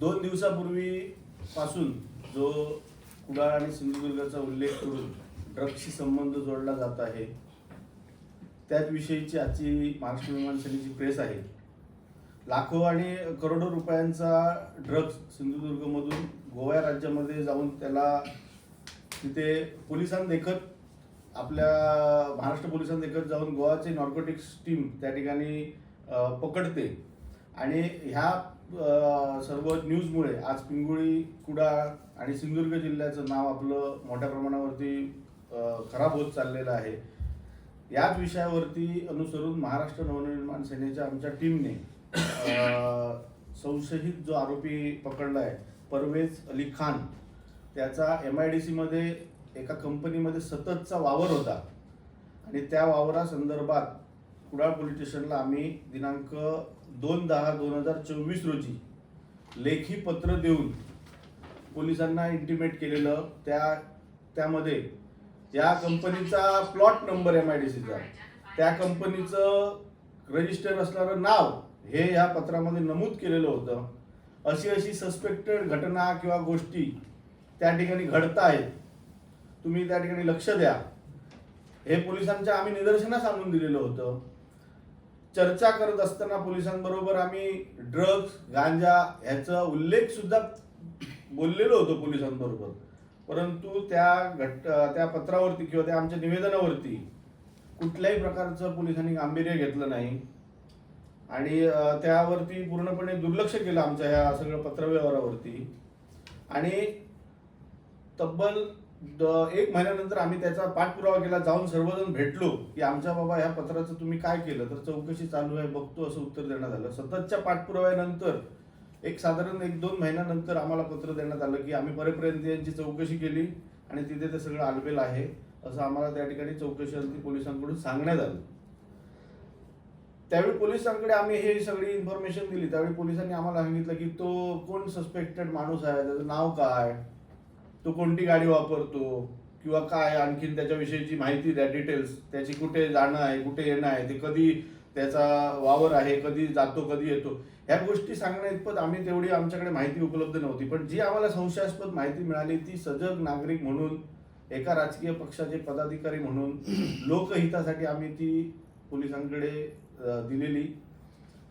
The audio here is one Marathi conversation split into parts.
दोन दिवसापूर्वी पासून जो कुडाळ आणि सिंधुदुर्गाचा उल्लेख करून ड्रग्सशी संबंध जोडला जात आहे त्याचविषयीची आजची महाराष्ट्र विमान सेनेची प्रेस आहे. लाखो आणि करोडो रुपयांचा ड्रग्स सिंधुदुर्गमधून गोवा राज्यामध्ये जाऊन त्याला तिथे पोलिसांदेखत आपल्या महाराष्ट्र पोलिसांदेखत जाऊन गोवाचे नॉर्कोटिक्स टीम त्या ठिकाणी पकडते. आणि ह्या सर्व न्यूजमुळे आज पिंगुळी कुडाळ आणि सिंधुदुर्ग जिल्ह्याचं नाव आपलं मोठ्या प्रमाणावरती खराब होत चाललेलं आहे. याच विषयावरती अनुसरून महाराष्ट्र नवनिर्माण सेनेच्या आमच्या टीमने संशयित जो आरोपी पकडला आहे परवेज अली खान त्याचा एम आय डी सीमध्ये एका कंपनीमध्ये सततचा वावर होता. आणि त्या वावरासंदर्भात कुडाळ पोलीस स्टेशनला आम्ही दिनांक दोन दहा दोन हजार चोवीस रोजी लेखी पत्र देऊन पोलिसांना इंटिमेट केलेलं त्या त्यामध्ये या कंपनीचा plot number M I D सीचा त्या कंपनीचं रजिस्टर असणारं नाव हे या पत्रामध्ये नमूद केलेलं होतं. अशी अशी सस्पेक्टेड घटना किंवा गोष्टी त्या ठिकाणी घडत आहेत. तुम्ही त्या ठिकाणी लक्ष द्या. हे पोलिसांच्या आम्ही निदर्शनास आणून दिलेलं होतं. चर्चा करत असताना पोलिसांबरोबर आम्ही ड्रग्ज गांजा ह्याचा उल्लेख सुद्धा बोललेलो होतो पोलिसांबरोबर. परंतु त्या घट त्या पत्रावरती किंवा त्या आमच्या निवेदनावरती कुठल्याही प्रकारचं पोलिसांनी गांभीर्य घेतलं नाही. आणि त्यावरती पूर्णपणे दुर्लक्ष केलं आमच्या ह्या सगळं पत्रव्यवहारावरती. आणि तब्बल एक महिन्यानंतर आम्ही त्याचा पाठपुरावा केला जाऊन सर्वजण भेटलो की आमच्या बाबा ह्या पत्राचं तुम्ही काय केलं? तर चौकशी चालू आहे बघतो असं उत्तर देण्यात आलं. सततच्या पाठपुराव्यानंतर एक साधारण एक दोन महिन्यानंतर आम्हाला पत्र देण्यात आलं की आम्ही बरेपर्यंत यांची चौकशी केली आणि तिथे ते सगळं आलबेल आहे असं आम्हाला त्या ठिकाणी चौकशी पोलिसांकडून सांगण्यात आलं. त्यावेळी पोलिसांकडे आम्ही हे सगळी इन्फॉर्मेशन दिली. त्यावेळी पोलिसांनी आम्हाला सांगितलं की तो कोण सस्पेक्टेड माणूस आहे? त्याचं नाव काय? तो कोणती गाडी वापरतो किंवा काय आणखीन त्याच्याविषयीची माहिती द्या डिटेल्स त्याची कुठे जाणं आहे कुठे येणं आहे ते कधी त्याचा वावर आहे कधी जातो कधी येतो ह्या गोष्टी सांगण्या इतपत आम्ही तेवढी आमच्याकडे माहिती उपलब्ध नव्हती. पण जी आम्हाला संशयास्पद माहिती मिळाली ती सजग नागरिक म्हणून एका राजकीय पक्षाचे पदाधिकारी म्हणून लोकहितासाठी आम्ही ती पोलिसांकडे दिलेली.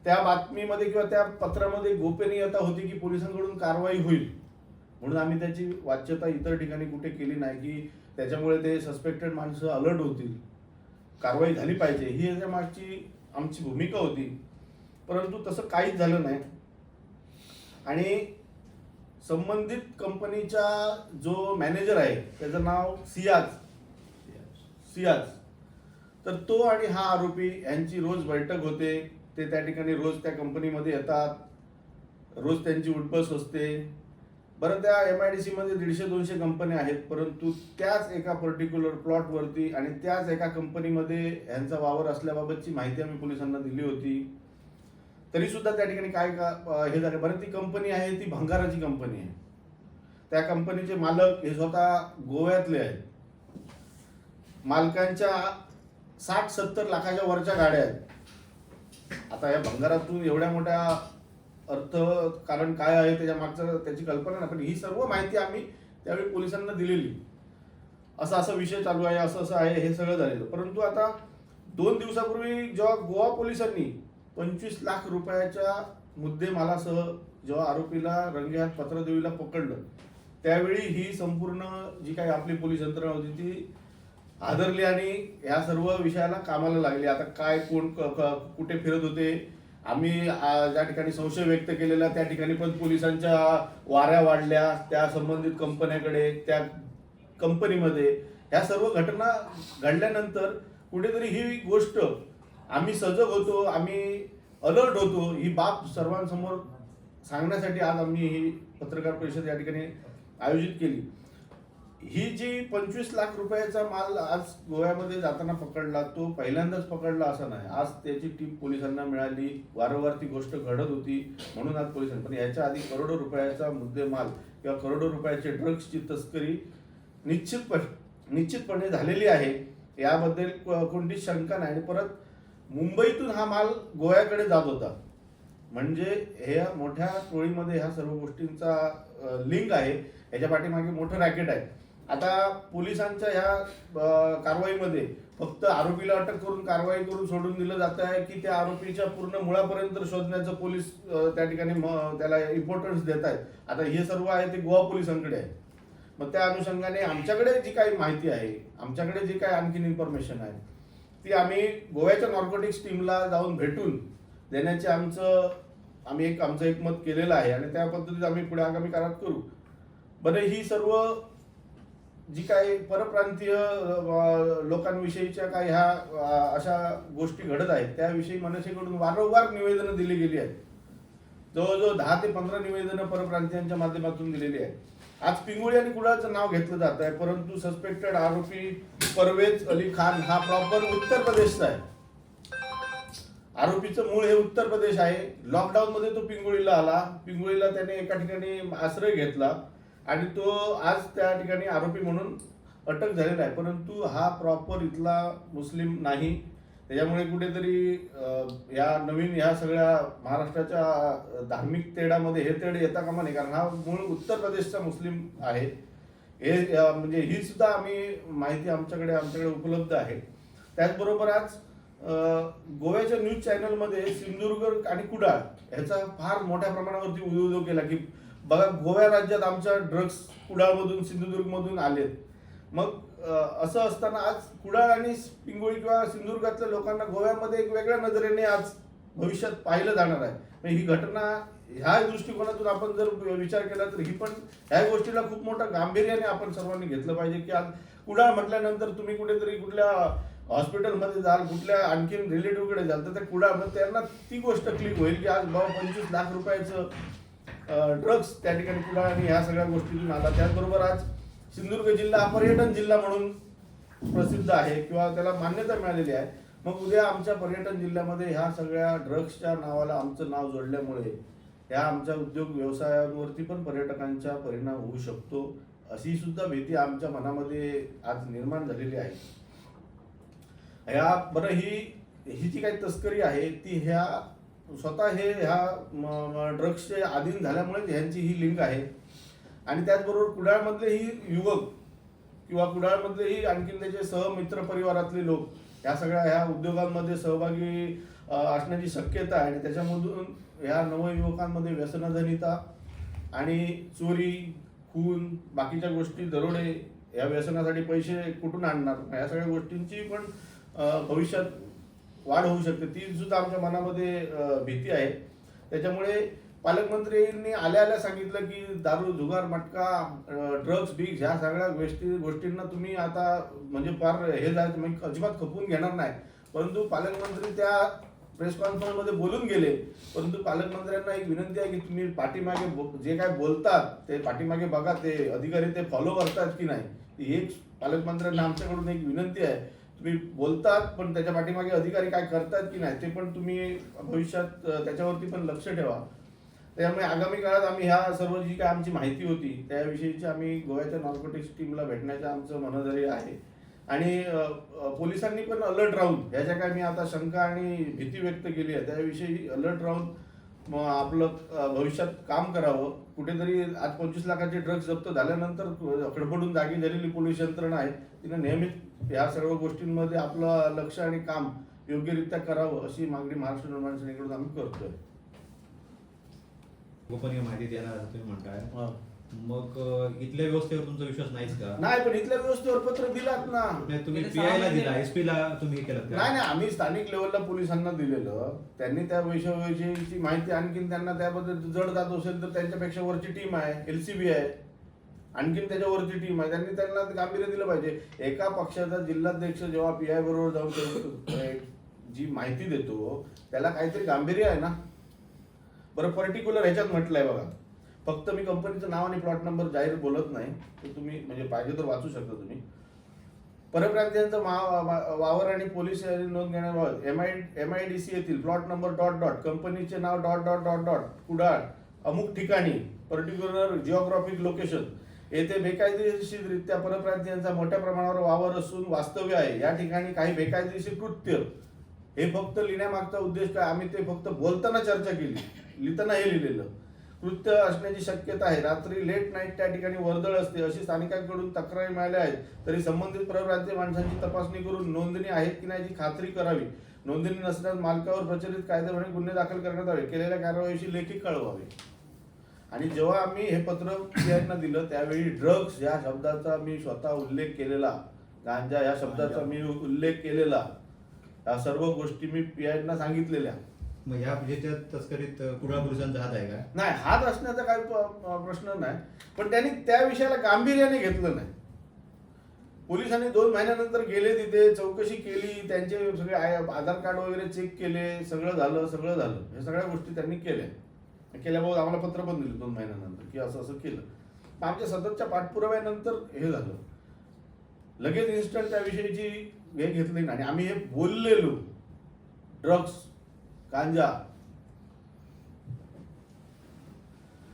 त्या बातमीमध्ये किंवा त्या पत्रामध्ये गोपनीयता होती की पोलिसांकडून कारवाई होईल. म्हणून आम्ही त्याची वाच्यता इतर ठिकाणी कुठे केली नाही की त्याच्यामुळे ते सस्पेक्टेड माणसं अलर्ट होतील. कारवाई झाली पाहिजे ही याच्या मागची आमची भूमिका होती. परंतु तसं काहीच झालं नाही. आणि संबंधित कंपनीचा जो मॅनेजर आहे त्याचं नाव सियाज. सियाज. तर तो आणि हा आरोपी यांची रोज बैठक होते. ते त्या ठिकाणी रोज त्या कंपनीमध्ये येतात. रोज त्यांची उठबस असते. बरं त्या एम आय डी सीमध्ये दीडशे दोनशे कंपन्या आहेत परंतु त्याच एका पर्टिक्युलर प्लॉटवरती आणि त्याच एका कंपनीमध्ये यांचा वावर असल्याबाबतची माहिती आम्ही पोलिसांना दिली होती. तरी सुद्धा त्या ठिकाणी काय का हे झालं. बरं ती कंपनी आहे ती भंगाराची कंपनी आहे. त्या कंपनीचे मालक हे स्वतः गोव्यातले आहेत. मालकांच्या साठ सत्तर लाखाच्या वरच्या गाड्या आहेत. आता या भंगारातून एवढ्या मोठ्या अर्थ कारण काय आहे त्याच्या मागचं त्याची कल्पना नाही. पण ही सर्व माहिती आम्ही त्यावेळी पोलिसांना दिलेली. असा असा विषय चालू आहे असं असं आहे हे सगळं झालेलं. परंतु आता दोन दिवसापूर्वी जेव्हा गोवा पोलिसांनी पंचवीस लाख रुपयाच्या मुद्देमालासह जेव्हा आरोपीला रंगेहात पत्रदेवीला पकडलं त्यावेळी ही संपूर्ण जी काही आपली पोलीस यंत्रणा होती ती आदरली आणि या सर्व विषयाला कामाला लागली. आता काय कोण क- कुठे फिरत होते आम्ही ज्या ठिकाणी संशय व्यक्त केलेला त्या ठिकाणी पण पोलिसांच्या वाऱ्या वाढल्या. त्या संबंधित कंपन्याकडे त्या कंपनीमध्ये ह्या सर्व घटना घडल्यानंतर कुठेतरी ही गोष्ट आम्ही सजग होतो आम्ही अलर्ट होतो. ही बाब सर्वांसमोर सांगण्यासाठी आज आम्ही ही पत्रकार परिषद या ठिकाणी आयोजित केली. ही जी पंचवीस लाख रुपयाचा माल आज गोव्यामध्ये जाताना पकडला तो पहिल्यांदाच पकडला असा नाही. आज त्याची टीम पोलिसांना मिळाली वारंवार ती गोष्ट घडत होती म्हणून आज पोलिसांनी पण याच्या आधी करोडो रुपयाचा मुद्देमाल किंवा करोडो रुपयाचे ड्रग्सची तस्करी निश्चितपणे निश्चितपणे झालेली आहे. याबद्दल कोणतीच शंका नाही. आणि परत मुंबईतून हा माल गोव्याकडे जात होता. म्हणजे ह्या मोठ्या टोळीमध्ये ह्या सर्व गोष्टींचा लिंक आहे. याच्या पाठीमागे मोठं रॅकेट आहे. आता पोलिसांच्या ह्या कारवाईमध्ये फक्त आरोपीला अटक करून कारवाई करून सोडून दिलं जात आहे की त्या आरोपीच्या पूर्ण मुळापर्यंत शोधण्याचं पोलीस त्या ठिकाणी म- त्याला इम्पॉर्टन्स देत आहेत. आता हे सर्व आहे ते गोवा पोलिसांकडे आहे. मग त्या अनुषंगाने आमच्याकडे जी काही माहिती आहे आमच्याकडे जी काही आणखीन इन्फॉर्मेशन आहे ती आम्ही गोव्याच्या नॉर्कोटिक्स टीमला जाऊन भेटून देण्याचे आमचं आम्ही एक आमचं एक मत केलेलं आहे आणि त्या पद्धतीत आम्ही पुढे आगामी काळात करू. बरं ही सर्व जी काही परप्रांतीय लोकांविषयीच्या काही ह्या अशा गोष्टी घडत आहेत त्याविषयी मनसेकडून वारंवार निवेदनं दिली गेली आहेत. जवळजवळ दहा ते पंधरा निवेदनं परप्रांतीयांच्या माध्यमातून दिलेली आहेत. आज पिंगुळी आणि कुडाळचं नाव घेतलं जात आहे परंतु सस्पेक्टेड आरोपी परवेज अली खान हा प्रॉपर उत्तर प्रदेशचा आहे. आरोपीचं मूळ हे उत्तर प्रदेश आहे. लॉकडाऊन मध्ये तो पिंगुळीला आला. पिंगुळीला त्याने एका ठिकाणी आश्रय घेतला. आणि तो आज त्या ठिकाणी आरोपी म्हणून अटक झालेला आहे. परंतु हा प्रॉपर इथला मुस्लिम नाही. त्याच्यामुळे कुठेतरी या नवीन ह्या सगळ्या महाराष्ट्राच्या धार्मिक तेढामध्ये हे तेढ येता कामा नाही कारण हा मूळ उत्तर प्रदेशचा मुस्लिम आहे. हे म्हणजे ही सुद्धा आम्ही माहिती आमच्याकडे आमच्याकडे उपलब्ध आहे. त्याचबरोबर आज गोव्याच्या न्यूज चॅनलमध्ये सिंधुदुर्ग आणि कुडाळ ह्याचा फार मोठ्या प्रमाणावरती उद्योग केला की बघा गोव्या राज्यात आमच्या ड्रग्स कुडाळमधून सिंधुदुर्गमधून आलेत. मग असं असताना आज कुडाळ आणि पिंगोळी किंवा सिंधुदुर्गातल्या लोकांना गोव्यामध्ये एक वेगळ्या नजरेने आज भविष्यात पाहिलं जाणार आहे. म्हणजे ही घटना ह्या दृष्टिकोनातून आपण जर विचार केला तर ही पण ह्या गोष्टीला खूप मोठा गांभीर्याने आपण सर्वांनी घेतलं पाहिजे की आज कुडाळ म्हटल्यानंतर तुम्ही कुठेतरी कुठल्या हॉस्पिटलमध्ये जाल कुठल्या आणखीन रिलेटिव्हकडे जाल तर त्या कुडाळ मग त्यांना ती गोष्ट क्लिक होईल की आज बाबा पंचवीस लाख रुपयाचं ड्रग्स त्या ठिकाणी कुडाळ आणि ह्या सगळ्या गोष्टीतून आला. त्याचबरोबर आज सिंधुदुर्ग जिल्हा पर्यटन जिल्हा म्हणून प्रसिद्ध आहे किंवा त्याला मान्यता मिळालेली आहे. मग उद्या आमच्या पर्यटन जिल्ह्यामध्ये ह्या सगळ्या ड्रग्सच्या नावाला आमचं नाव जोडल्यामुळे ह्या आमच्या उद्योग व्यवसायांवरती पण पर्यटकांचा परिणाम होऊ शकतो अशी सुद्धा भीती आमच्या मनामध्ये आज निर्माण झालेली आहे. ह्या बरं ही ही जी काही तस्करी आहे ती ह्या स्वतः हे ह्या ड्रग्सचे अधीन झाल्यामुळे ह्यांची ही लिंक आहे. आणि त्याचबरोबर कुडाळमधले ही युवक किंवा कुडाळमधलेही आणखीन त्याचे सहमित्र परिवारातले लोक ह्या सगळ्या ह्या उद्योगांमध्ये सहभागी असण्याची शक्यता आहे. आणि त्याच्यामधून ह्या नवयुवकांमध्ये व्यसनाधनिता आणि चोरी खून बाकीच्या गोष्टी दरोडे या व्यसनासाठी पैसे कुठून आणणार? या सगळ्या गोष्टींची पण भविष्यात वाढ होऊ शकते. ती सुद्धा आमच्या मनामध्ये भीती आहे. त्याच्यामुळे पालकमंत्र्यांनी आल्या आल्या सांगितलं की दारू जुगार मटका ड्रग्स बिग्स ह्या सगळ्या गोष्टी गोष्टींना तुम्ही आता म्हणजे फार हे जायचं म्हणजे अजिबात खपवून घेणार नाही. परंतु पालकमंत्री त्या प्रेस कॉन्फरन्समध्ये बोलून गेले. परंतु पालकमंत्र्यांना एक विनंती आहे की तुम्ही पाठीमागे जे काय बोलतात ते पाठीमागे बघा ते अधिकारी ते फॉलो करतात की नाही. ती एक पालकमंत्र्यांना आमच्याकडून एक विनंती आहे. तुम्ही बोलतात पण त्याच्या पाठीमागे अधिकारी काय करतात की नाही ते पण तुम्ही भविष्यात त्याच्यावरती पण लक्ष ठेवा. त्यामुळे आगामी काळात आम्ही ह्या सर्व जी काय आमची माहिती होती त्याविषयीची आम्ही गोव्याच्या नॉर्कोटिक्स टीमला भेटण्याचं आमचं मनधैर्य आहे. आणि पोलिसांनी पण अलर्ट राहून ह्याच्या काय मी आता शंका आणि भीती व्यक्त केली आहे. त्याविषयी अलर्ट राहून मग आपलं भविष्यात काम करावं. कुठेतरी आज पंचवीस लाखाचे ड्रग्ज जप्त झाल्यानंतर खडबडून जागी झालेली पोलीस यंत्रणा आहे तिने नेहमीच ह्या सर्व गोष्टींमध्ये आपलं लक्ष आणि काम योग्यरित्या करावं अशी मागणी महाराष्ट्र निर्माण सेनेकडून आम्ही करतोय. गोपनीय माहिती देणार असं तुम्ही म्हणताय. मग इथल्या व्यवस्थेवर तुमचा विश्वास नाहीच का? नाही पण इथल्या व्यवस्थेवर पत्र दिलात ना. नाही तुम्ही गेले पी सहा ला महिने- दिला एस ला तुम्ही केलं नाही नाही आम्ही स्थानिक लेवलला पोलिसांना दिलेलं. त्यांनी त्या विषयाविषयीची माहिती आणखीन त्यांना त्याबद्दल जड जात असेल तर त्यांच्यापेक्षा वरची टीम आहे एलसीबी आहे. आणखीन त्याच्यावरची टीम आहे. त्यांनी त्यांना गांभीर्य दिलं पाहिजे. एका पक्षाचा जिल्हाध्यक्ष जेव्हा पी आय बरोबर जाऊन जी माहिती देतो त्याला काहीतरी गांभीर्य आहे ना? बरं पर्टिक्युलर ह्याच्यात म्हटलंय बघा. फक्त मी कंपनीचं नाव आणि प्लॉट नंबर जाहीर बोलत नाही तर तुम्ही म्हणजे पाहिजे तर वाचू शकता तुम्ही. परप्रांतीयांचा मा- वावर आणि पोलीस नोंद घेण्याबाबत M I M I D C येथील प्लॉट नंबर डॉट डॉट कंपनीचे नाव dot dot dot dot Kudal अमुक ठिकाणी पर्टिक्युलर जिओग्राफिक लोकेशन येथे बेकायदेशीररित्या परप्रांतीयांचा मोठ्या प्रमाणावर वावर असून वास्तव्य आहे. या ठिकाणी काही बेकायदेशीर कृत्य. हे फक्त लिहिण्यामागचा उद्देश काय? आम्ही ते फक्त बोलताना चर्चा केली. लिहिताना हे लिहिलेलं. कृत्य असण्याची शक्यता आहे. रात्री लेट नाईट त्या ठिकाणी वर्दळ असते. अशी स्थानिकांकडून तक्रारी मिळाल्या आहेत. तरी संबंधित परप्रांतीय माणसांची तपासणी करून नोंदणी आहेत की नाही याची खात्री करावी. नोंदणी नसल्यास मालकावर प्रचलित कायद्याप्रमाणे गुन्हे दाखल करण्यात यावे केलेल्या कारवाईशी लेखी कळवावे. आणि जेव्हा आम्ही हे पत्र पीआयना दिलं त्यावेळी ड्रग्ज या शब्दाचा मी स्वतः उल्लेख केलेला गांजा या शब्दाचा मी उल्लेख केलेला या सर्व गोष्टी मी पीआयना सांगितलेल्या. मग ह्या विजेच्या तस्करीत कुडाळ पोलिसांचा हात आहे का? नाही हात असण्याचा काही प्रश्न नाही. पण त्यांनी त्या विषयाला गांभीर्याने घेतलं नाही. पोलिसांनी दोन महिन्यानंतर गेले तिथे चौकशी केली त्यांचे सगळे आधार कार्ड वगैरे चेक केले सगळं झालं सगळं झालं. हे सगळ्या गोष्टी त्यांनी केल्या. केल्याबाबत आम्हाला पत्र पण दिलं दोन महिन्यानंतर की असं असं केलं. आमच्या सततच्या पाठपुराव्यानंतर हे झालं. लगेच इन्स्टंट त्याविषयीची हे घेतली नाही. आणि आम्ही हे बोललेलो. ड्रग्स गांजा.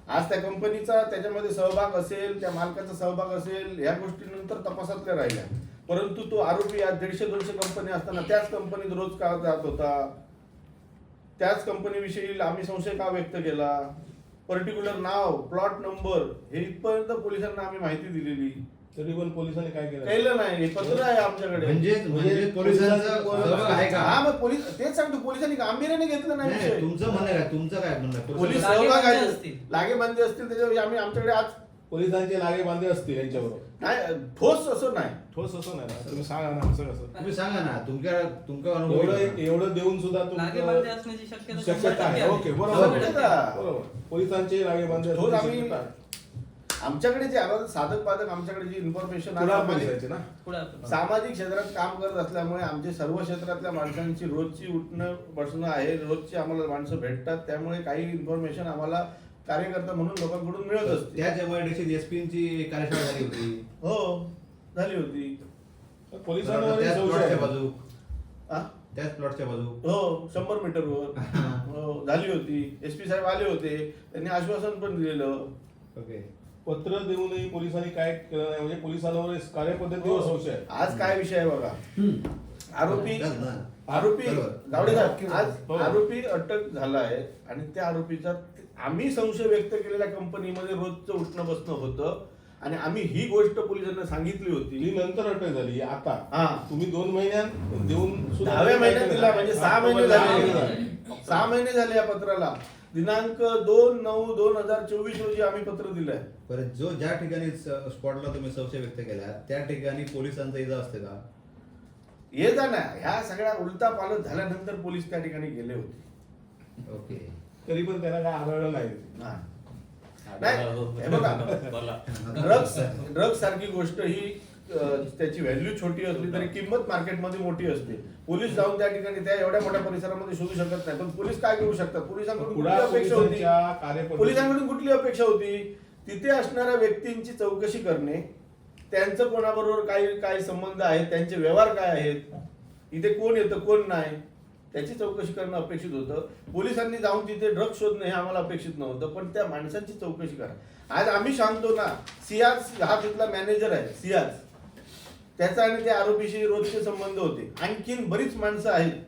आज त्या कंपनीचा त्याच्यामध्ये सहभाग असेल त्या मालकाचा सहभाग असेल ह्या गोष्टी नंतर तपासातल्या राहिल्या. परंतु तो आरोपी आज दीडशे दोनशे कंपनी असताना त्याच कंपनीत रोज का जात होता. त्याच कंपनीविषयी आम्ही संशय का व्यक्त केला? पर्टिक्युलर नाव प्लॉट नंबर हे इथपर्यंत पोलिसांना आम्ही माहिती दिलेली. तरी पण पोलिसांनी काय केलं? केलं नाही हे पत्र आहे आमच्याकडे. म्हणजे म्हणजे पोलिसांचा आहे हा का? मग पोलीस तेच सांगतो पोलिसांनी गांभीर्याने घेतलं नाही नाही विषय. तुमचं म्हणणं आहे का तुमचं काय म्हणणं आहे? पोलीस पोलिसांचा- सहभाग लागेबांधे आहे असतील. लागेबांधे असतील त्याच्यावर आम्ही आमच्याकडे आज पोलिसांचे लागे बांधे असतील यांच्याबरोबर. नाही ठोस असं नाही ठोस असं नाही ना तुम्ही सांगा ना असं कसं तुम्ही सांगा ना तुमच्या तुमचा अनुभव एवढं आहे का? एवढं देऊन सुद्धा लागेबांधे तुमचं असण्याची शक्यता शक्यता शंभर आहे ओके. बरोबर शंभर आहे. टक्के आहे. बरोबर पोलिसांचे लागे बांधे ठोस असण्याची आम्ही शक्यता आहे. आमच्याकडे जे आवाज साधक बाधक आमच्याकडे जी इन्फॉर्मेशन पोलिसांचे ना पुढे आपण. सामाजिक क्षेत्रात काम करत असल्यामुळे आमचे सर्व क्षेत्रातल्या माणसांची रोजची उठणं बसणं आहे रोजची आम्हाला माणसं भेटतात त्यामुळे काही इन्फॉर्मेशन आम्हाला कार्यकर्ता म्हणून लोकांकडून मिळत असते त्याच एमआयडीसी एसपीची कार्यशाळा झाली होती. हो झाली होती. पोलिसांवर त्याच संशय प्लॉटच्या आहे. बाजू. हा? त्याच प्लॉटच्या बाजू. हो शंभर मीटरवर. हो झाली होती. एस पी साहेब आले होते. त्यांनी आश्वासन पण दिलेलं. ओके. पत्र देऊनही पोलिसांनी काय केलं नाही? म्हणजे पोलिसांवर कार्यपद्धतीवर संशय आहे. आज काय विषय आहे बघा? आरोपी. आरोपी बरोबर. आज हो. आरोपी अटक झाला आहे आणि त्या आरोपीचा आम्ही संशय व्यक्त केलेल्या कंपनीमध्ये रोजचं उठणं बसणं होतं. आणि आम्ही ही गोष्ट पोलिसांना सांगितली होती. नंतर अटक झाली आता. हा. तुम्ही दोन महिन्यात देऊन सुद्धा दहाव्या महिन्यात दिला. म्हणजे सहा हा, महिने झाले. महिने झाले. सहा महिने झाले या पत्राला. दिनांक दोन नऊ दोन हजार चोवीस रोजी आम्ही पत्र दिलंय. बरं जो ज्या ठिकाणी स- स्पॉटला तुम्ही संशय व्यक्त केला त्या ठिकाणी पोलिसांचा इजा असते का? ये जा ना. ह्या सगळ्या उलटा पालट झाल्यानंतर पोलीस त्या ठिकाणी गेले होते. ओके. तरी पण त्यांना काय आढळलं नाही. हा. नाही हे बघा ड्रग्स ड्रग्स सारखी गोष्ट ही त्याची व्हॅल्यू छोटी असली तरी किंमत मार्केटमध्ये मोठी असते. पोलीस जाऊन त्या ठिकाणी त्या एवढ्या मोठ्या परिसरामध्ये शोधू शकत नाही. पण पोलीस काय करू शकतात? पोलिसांकडून कुठली अपेक्षा होती? पोलिसांकडून कुठली अपेक्षा होती? तिथे असणाऱ्या व्यक्तींची चौकशी करणे. त्यांचं कोणाबरोबर काय काय संबंध आहेत? त्यांचे व्यवहार काय आहेत? इथे कोण येतं कोण नाही? त्याची चौकशी करणं अपेक्षित होतं. पोलिसांनी जाऊन तिथे ड्रग्ज शोधणं हे आम्हाला अपेक्षित नव्हतं पण त्या माणसांची चौकशी करा. आज आम्ही सांगतो ना सियाज हा तिथला मॅनेजर आहे सियाज. त्याचा आणि त्या आरोपीशी रोजचे संबंध होते. आणखीन बरीच माणसं आहेत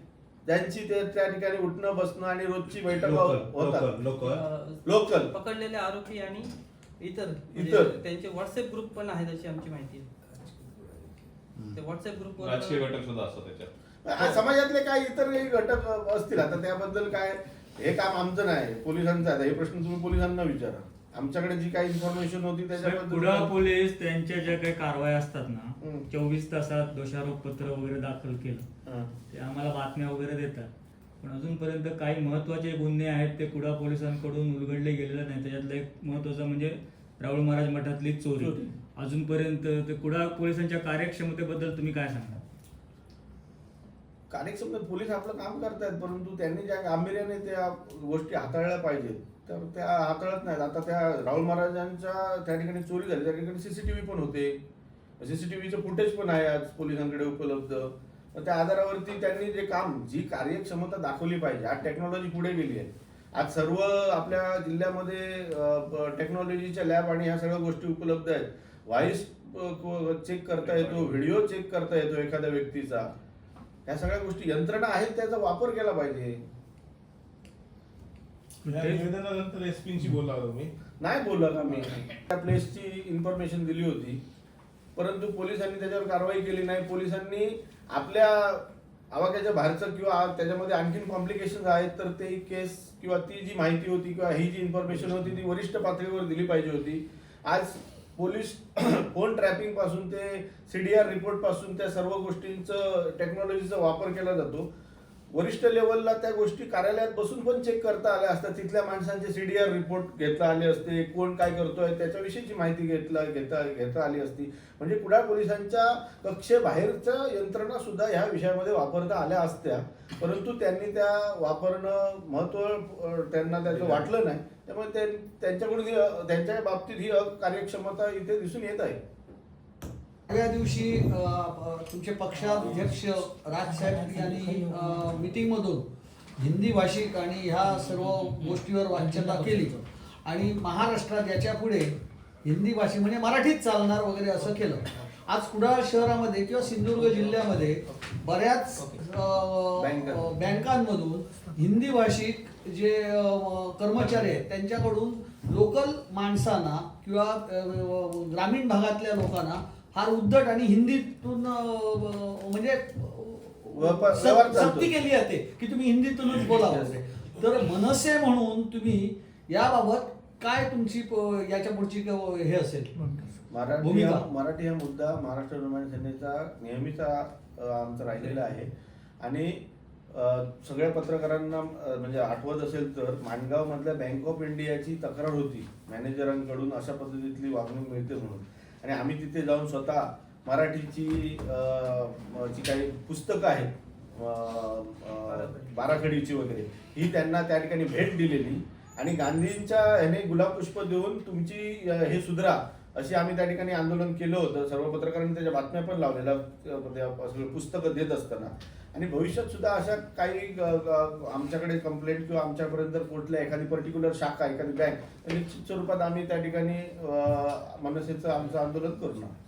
ज्यांची ते त्या ठिकाणी उठणं बसणं आणि रोजची बैठक लोकल होतात. लोकल पकडलेले आरोपी आणि इतर म्हणजे इतर. त्यांचे व्हॉट्सअप ग्रुप पण आहेत अशी आमची माहिती आहे. ते व्हॉट्सअप ग्रुप राजकीय घटक सुद्धा असतात त्याच्यात. समाजातले काही इतर काही घटक असतील आता त्याबद्दल काय हे काम आमचं नाही पोलिसांचं आहे. हे प्रश्न तुम्ही पोलिसांना विचारा. आमच्याकडे जी काही इन्फॉर्मेशन होती त्याच्याबद्दल कुडाळ पोलीस त्यांच्या ज्या काही कारवाई असतात. ना चोवीस तासात दोषारोपपत्र वगैरे दाखल केलं. ते आम्हाला बातम्या वगैरे देतात. पण अजूनपर्यंत काही महत्त्वाचे गुन्हे आहेत ते कुडाळ पोलिसांकडून उलगडले गेलेले नाही. त्याच्यातलं एक महत्वाचं म्हणजे राहुल महाराज मठातली चोरी. अजूनपर्यंत ते कुडाळ पोलिसांच्या कार्यक्षमतेबद्दल तुम्ही काय सांगता? कार्यक्षमतेत पोलीस आपलं काम करतायत परंतु त्यांनी ज्या गांभीर्याने त्या गोष्टी हाताळल्या पाहिजेत तर त्या हाताळत नाहीत. आता त्या राहुल महाराजांच्या त्या ठिकाणी चोरी झाली त्या ठिकाणी सीसीटीव्ही पण होते. सीसीटीव्हीचं फुटेज पण आहे आज पोलिसांकडे उपलब्ध. तर त्या आधारावरती त्यांनी जे काम जी कार्यक्षमता दाखवली पाहिजे आज टेक्नॉलॉजी पुढे गेली आहे. आज सर्व आपल्या जिल्ह्यामध्ये टेक्नॉलॉजीच्या लॅब आणि ह्या सगळ्या गोष्टी उपलब्ध आहेत. व्हॉइस चेक करता येतो व्हिडिओ चेक करता येतो एखाद्या व्यक्तीचा. ह्या सगळ्या गोष्टी यंत्रणा आहेत त्याचा वापर केला पाहिजे. या ते- निवेदनानंतर एसपींशी बोलला होतो मी. नाही बोललं का मी? त्या प्लेसची इन्फॉर्मेशन दिली होती परंतु पोलिसांनी त्याच्यावर कारवाई केली नाही. पोलिसांनी आपल्या आवाक्याच्या बाहेरचं किंवा त्याच्यामध्ये आणखीन कॉम्प्लिकेशन आहेत तर ते केस किंवा ती जी माहिती होती किंवा ही जी इन्फॉर्मेशन होती ती वरिष्ठ पातळीवर दिली पाहिजे होती. आज पोलीस फोन ट्रॅपिंगपासून ते सीडीआर रिपोर्टपासून त्या सर्व गोष्टींचं टेक्नॉलॉजीचा वापर केला जातो. वरिष्ठ लेवलला त्या गोष्टी कार्यालयात बसून पण चेक करता आल्या असतात तिथल्या माणसांचे सीडीआर रिपोर्ट घेता आले असते कोण काय करतोय त्याच्याविषयीची माहिती घेतला घेता घेता आली असती. म्हणजे कुडाळ पोलिसांच्या कक्षेबाहेरच्या यंत्रणा सुद्धा ह्या विषयामध्ये वापरता आल्या असत्या. परंतु त्यांनी त्या वापरणं महत्त्व त्यांना त्याचं वाटलं नाही. त्यामुळे ते त्यांच्याकडून ही त्यांच्या बाबतीत ही कार्यक्षमता इथे दिसून येत आहे. सगळ्या दिवशी तुमचे पक्षाध्यक्ष राजसाहेब यांनी मीटिंग मधून हिंदी भाषिक आणि ह्या सर्व गोष्टीवर वाचना केली. आणि महाराष्ट्रात याच्यापुढे हिंदी भाषिक म्हणजे मराठीत चालणार वगैरे असं केलं. आज कुडाळ शहरामध्ये किंवा सिंधुदुर्ग जिल्ह्यामध्ये बऱ्याच बँकांमधून हिंदी भाषिक जे कर्मचारी आहेत त्यांच्याकडून लोकल माणसांना किंवा ग्रामीण भागातल्या लोकांना फार उद्धट आणि हिंदीतून म्हणजे. सक्ती केली जाते की तुम्ही हिंदीतूनच बोला तर मनसे म्हणून तुम्ही याबाबत काय तुमची याच्या पुढची हे असेल मराठी भूमिका. हा मराठी हा मुद्दा महाराष्ट्र निर्माण सेनेचा नेहमीचा आमचा राहिलेला आहे आणि सगळ्या पत्रकारांना म्हणजे आठवत असेल तर माणगाव मधल्या बँक ऑफ इंडियाची तक्रार होती मॅनेजरांकडून अशा पद्धतीतली वागणूक मिळते म्हणून. आणि आम्ही तिथे जाऊन स्वतः मराठीची जी काही पुस्तकं आहेत बाराखडीची वगैरे ही त्यांना त्या ठिकाणी भेट दिलेली. आणि गांधींच्या ह्याने गुलाब पुष्प देऊन तुमची हे सुधरा अशी आम्ही त्या ठिकाणी आंदोलन केलं होतं. सर्व पत्रकारांनी त्याच्या बातम्या पण लावलेल्या पुस्तकं देत असताना. आणि भविष्यात सुद्धा अशा काही आमच्याकडे कंप्लेंट किंवा आमच्यापर्यंत जर पोहोचल्या एखादी पर्टिक्युलर शाखा एखादी बँक तर निश्चित स्वरूपात आम्ही त्या ठिकाणी मनसेचं आमचं आंदोलन करणार